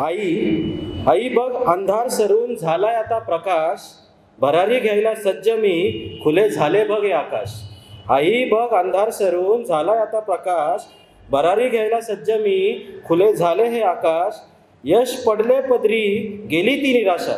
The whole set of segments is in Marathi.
आई आई बघ अंधार सरून झालाय आता प्रकाश. भरारी घ्यायला सज्ज मी खुले झाले बघ हे आकाश. आई बघ अंधार सरून झालाय आता प्रकाश. भरारी घ्यायला सज्ज मी खुले झाले हे आकाश. यश पडले पदरी गेली ती निराशा.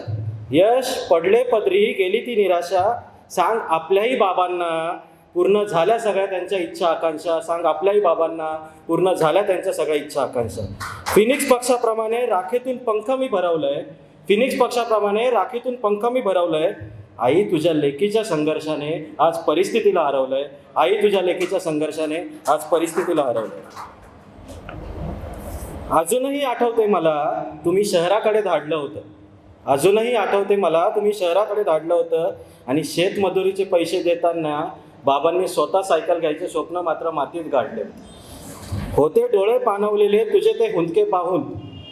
यश पडले पदरी गेली ती निराशा. सांग आपल्याही बाबांना पूर्ण झाल्या सगळ्या त्यांच्या इच्छा आकांक्षा. सांग आपल्याही बाबांना पूर्ण झाल्या त्यांच्या सगळ्या इच्छा आकांक्षा. फिनिक्स पक्षाप्रमाणे राखेतून पंख मी भरवलंय. फिनिक्स पक्षाप्रमाणे राखेतून पंख मी भरवलंय. आई तुझ्या लेकीच्या संघर्षाने आज परिस्थितीला हरवलंय. आई तुझ्या लेकीच्या संघर्षाने आज परिस्थितीला हरवलंय. अजूनही आठवते मला तुम्ही शहराकडे धाडलं होतं. अजूनही आठवते मला तुम्ही शहराकडे धाडलं होतं. आणि शेतमजुरीचे पैसे देताना बाबांनी स्वतः सायकल घ्यायचे स्वप्न मात्र मातीत गाडले. होते डोळे पाणवलेले तुझे ते हुंदके पाहून.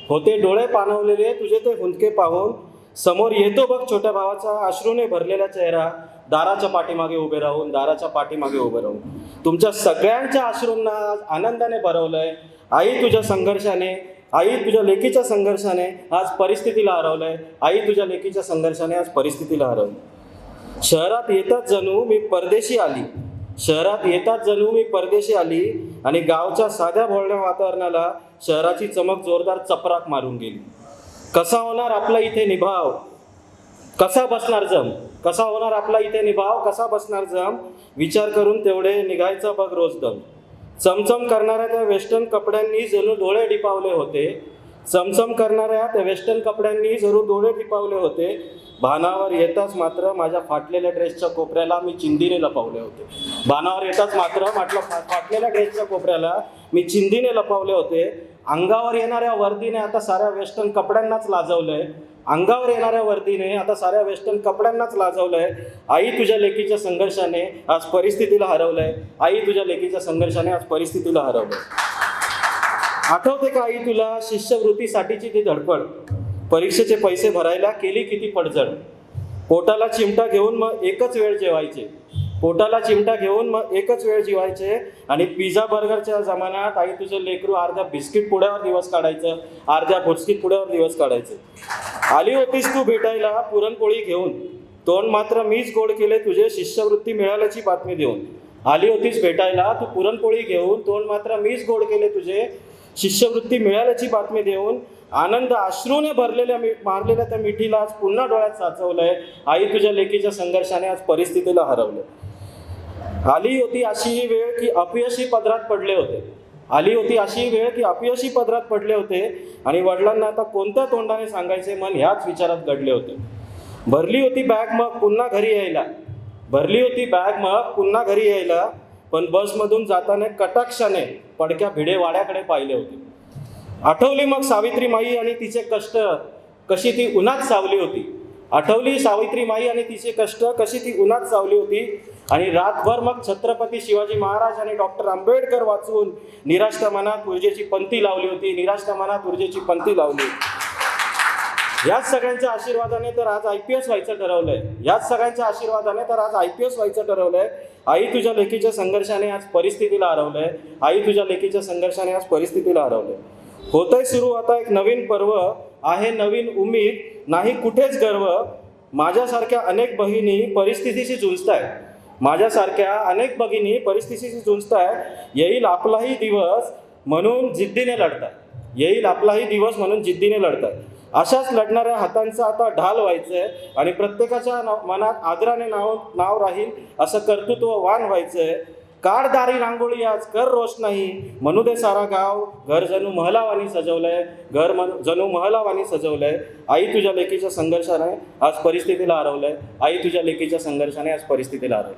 होते डोळे पाणवलेले तुझे ते हुंदके पाहून. समोर येतो बघ छोट्या भावाचा अश्रूने भरलेला चेहरा. दाराच्या पाठीमागे उभे राहून दाराच्या पाठीमागे उभे राहून. तुमच्या सगळ्यांच्या अश्रूंना आज आनंदाने भरवलंय. आई तुझ्या संघर्षाने आई तुझ्या लेकीच्या संघर्षाने आज परिस्थितीला हरवलंय. आई तुझ्या लेकीच्या संघर्षाने आज परिस्थितीला हरवलं शहरात येताच जणू मी परदेशी आली. शहरात येताच जणू मी परदेशी आली आणि गावच्या साध्या भोळण्या वातावरणाला शहराची चमक जोरदार चपराक मारून गेली. कसा होणार आपला इथे निभाव? कसा बसणार जम? कसा होणार आपला इथे निभाव? कसा बसणार जम? विचार करून तेवढे निघायचा बघ रोज दम. चमचम करणाऱ्या त्या वेस्टर्न कपड्यांनी जणू डोळे डिपावले होते. चमचम करणाऱ्या त्या वेस्टर्न कपड्यांनी जरूर डोळे टिपावले होते. भानावर येताच मात्र माझ्या फाटलेल्या ड्रेसच्या कोपऱ्याला मी चिंदीने लपवले होते. भानावर येताच मात्र म्हटलं फा- फाटलेल्या ड्रेसच्या कोपऱ्याला मी चिंदीने लपवले होते. अंगावर येणाऱ्या वर्दीने आता साऱ्या वेस्टर्न कपड्यांनाच लाजवलंय. अंगावर येणाऱ्या वर्दीने आता साऱ्या वेस्टर्न कपड्यांनाच लाजवलंय. आई तुझ्या लेकीच्या संघर्षाने आज परिस्थितीला हरवलंय. आई तुझ्या लेकीच्या संघर्षाने आज परिस्थितीला हरवलंय. आठवते का आई तुला शिष्यवृत्तीसाठीची ती धडपड? परीक्षेचे पैसे भरायला केली किती पडझड? पोटाला चिमटा घेऊन मग एकच वेळ जेवायचे. पोटाला चिमटा घेऊन मग एकच वेळ जेवायचे आणि पिझ्झा बर्गरच्या जमान्यात आई तुझं लेकरू अर्ध्या बिस्किट पुड्यावर दिवस काढायचं अर्ध्या बिस्किट पुड्यावर दिवस काढायचे. आली होतीस तू भेटायला पुरणपोळी घेऊन. तोंड मात्र मीच गोड केले तुझे शिष्यवृत्ती मिळाल्याची बातमी देऊन. आली होतीस भेटायला तू पुरणपोळी घेऊन तोंड मात्र मीच गोड केले तुझे शिष्यवृत्ती मिळाल्याची बातमी देऊन आनंद अश्रूने भरलेल्या मी मारलेल्या त्या मिठीला आज पुन्हा डोळ्यात साचवलंय. आई तुझ्या लेकीच्या संघर्षाने आज परिस्थितीला हरवलं आली होती अशी ही वेळ की अपयशी पदरात पडले होते. आली होती अशी वेळ की अपयशी पदरात पडले होते आणि वडिलांना आता कोणत्या तोंडाने सांगायचे मन ह्याच विचारात घडले होते. भरली होती बॅग मग पुन्हा घरी यायला. भरली होती बॅग मग पुन्हा घरी यायला. पण बसमधून जाताना कटाक्षाने पडक्या भिडेवाड्याकडे पाहिले होते. आठवली मग सावित्री माई आणि तिचे कष्ट कशी ती उन्हात सावली होती. आठवली सावित्री माई आणि तिचे कष्ट कशी ती उन्हात सावली होती. आणि रातभर मग छत्रपती शिवाजी महाराज आणि डॉक्टर आंबेडकर वाचून निराष्ट्र मनात ऊर्जेची पंथी लावली होती. निराष्ट्र मनात ऊर्जेची पंथी लावली याच सगळ्यांच्या आशीर्वादाने तर आज आय पी एस व्हायचं ठरवलंय. याच सगळ्यांच्या आशीर्वादाने तर आज आय पी एस व्हायचं ठरवलंय. आई तुझ्या लेकीच्या संघर्षाने आज परिस्थितीला हरवलंय. आई तुझ्या लेकीच्या संघर्षाने आज परिस्थितीला हरवलंय. होतंय सुरू आता एक नवीन पर्व आहे नवीन उमीद नाही कुठेच गर्व. माझ्यासारख्या अनेक बहिणी परिस्थितीशी झुंजताय माझ्यासारख्या अनेक भगिनी परिस्थितीशी झुंजताय येईल आपलाही दिवस म्हणून जिद्दीने लढताय येईल आपलाही दिवस म्हणून जिद्दीने लढताय अशाच लढणाऱ्या हातांचा आता ढाल व्हायचं आहे आणि प्रत्येकाच्या नाव- मनात आदराने नाव नाव राहील असं कर्तृत्ववान काढ दारी रांगोळी आज कर रोषणाई म्हणू दे सारा गाव घर जणू महलावानी सजवलंय. घर मन जणू महलावानी सजवलंय. आई तुझ्या लेकीच्या संघर्षाने आज परिस्थितीला हरवलंय. आई तुझ्या लेकीच्या संघर्षाने आज परिस्थितीला हरवलं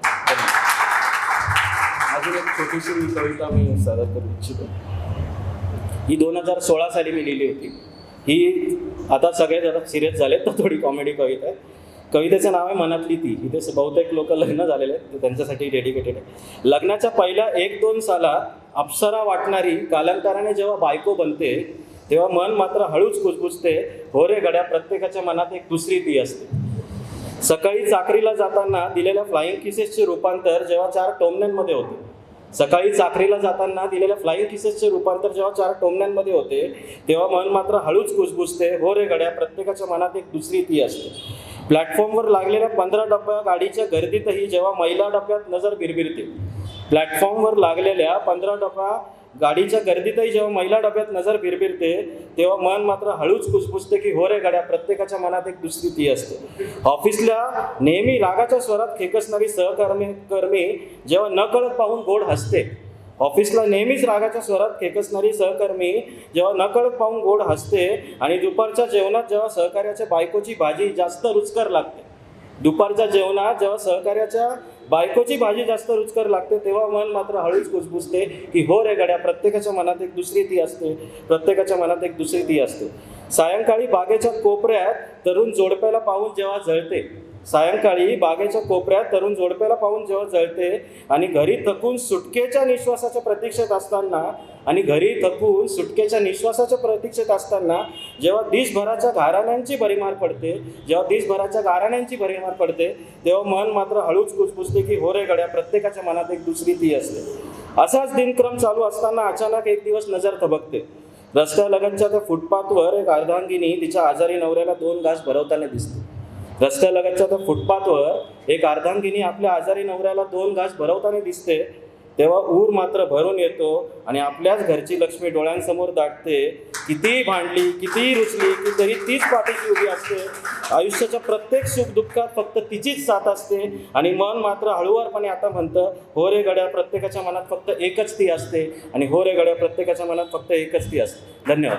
अजून एक छोटीशी कविता मी सादर करू इच्छितो. ही दोन हजार सोळा साली मी लिहिली होती. ही आता सगळे जरा सिरियस झाले तर थोडी कॉमेडी कविता आहे कवितेचं नाव आहे मनातली ती. इथे बहुतेक लोक लग्न झालेले आहेत त्यांच्यासाठी डेडिकेटेड आहे. लग्नाच्या पहिल्या एक दोन साला अप्सरा वाटणारी कालांतराने जेव्हा बायको बनते तेव्हा मन मात्र हळूच कुजबुजते. हो रे गड्या प्रत्येकाच्या मनात एक दुसरी ती असते. सकाळी चाकरीला जाताना दिलेल्या फ्लाईंग किसेसचे रूपांतर जेव्हा चार टोमण्यांमध्ये होते. सकाळी चाकरीला जाताना दिलेल्या फ्लाईंग किसेसचे रूपांतर जेव्हा चार टोमण्यांमध्ये होते तेव्हा मन मात्र हळूच कुसबुसते हो रे गड्या प्रत्येकाच्या मनात एक दुसरी ती असते. प्लॅटफॉर्मवर लागलेल्या पंधरा डब्या गाडीच्या गर्दीतही जेव्हा महिला डब्यात नजर बिरबिरते प्लॅटफॉर्मवर लागलेल्या पंधरा डब्या गाडीच्या गर्दीतही जेव्हा महिला डब्यात नजर बिरबिरते तेव्हा मन मात्र हळूच कुसपुसते की हो रे गाड्या प्रत्येकाच्या मनात एक दुसरी ती असते. ऑफिसला नेहमी रागाच्या स्वरात खेकसणारी सहकर्मी कर्मी जेव्हा नकळत पाहून गोड हसते. ऑफिसला नेहमीच रागाच्या स्वरात खेकसणारी सहकर्मी जेव्हा नकळत पाहून गोड हसते आणि दुपारच्या जेवणात जेव्हा सहकार्याच्या बायकोची भाजी जास्त रुचकर लागते. दुपारच्या जेवणात जेव्हा सहकार्याच्या बायकोची भाजी जास्त रुचकर लागते तेव्हा मन मात्र हळूच कुजबुजते की हो रे गड्या प्रत्येकाच्या मनात एक दुसरी ती असते प्रत्येकाच्या मनात एक दुसरी ती असते. सायंकाळी बागेच्या कोपऱ्यात तरुण जोडप्याला पाहून जेव्हा जळते. सायंकाळी बागेच्या कोपऱ्यात तरुण जोडप्याला पाहून जेव्हा जळते आणि घरी थकून सुटकेच्या निश्वासाच्या प्रतीक्षेत असताना आणि घरी थकून सुटकेच्या निश्वासाच्या प्रतीक्षेत असताना जेव्हा दिसभराच्या घाराण्यांची भरीमार पडते जेव्हा दिसभराच्या गाराण्यांची भरीमार पडते तेव्हा मन मात्र हळूच कुसकुसते की हो रे गड्या प्रत्येकाच्या मनात एक दुसरी ती असते. असाच दिनक्रम चालू असताना अचानक एक दिवस नजर थबकते. रस्त्यालगतच्या त्या फुटपाथवर एक अर्धांगिनी तिच्या आजारी नवऱ्याला दोन घास भरवताना दिसते. रस्त्यालगतच्या त्या फुटपाथवर एक अर्धांगिनी आपल्या आजारी नवऱ्याला दोन घास भरवताना दिसते तेव्हा ऊर मात्र भरून येतो आणि आपल्याच घरची लक्ष्मी डोळ्यांसमोर दाटते. कितीही भांडली कितीही रुचली की तरी तीच पाठीची उभी असते. आयुष्याच्या प्रत्येक सुख दुःखात फक्त तिचीच साथ असते. आणि मन मात्र हळूवारपणे आता म्हणतं हो रे गड्या प्रत्येकाच्या मनात फक्त एकच ती असते. आणि हो रे गड्या प्रत्येकाच्या मनात फक्त एकच ती असते. धन्यवाद.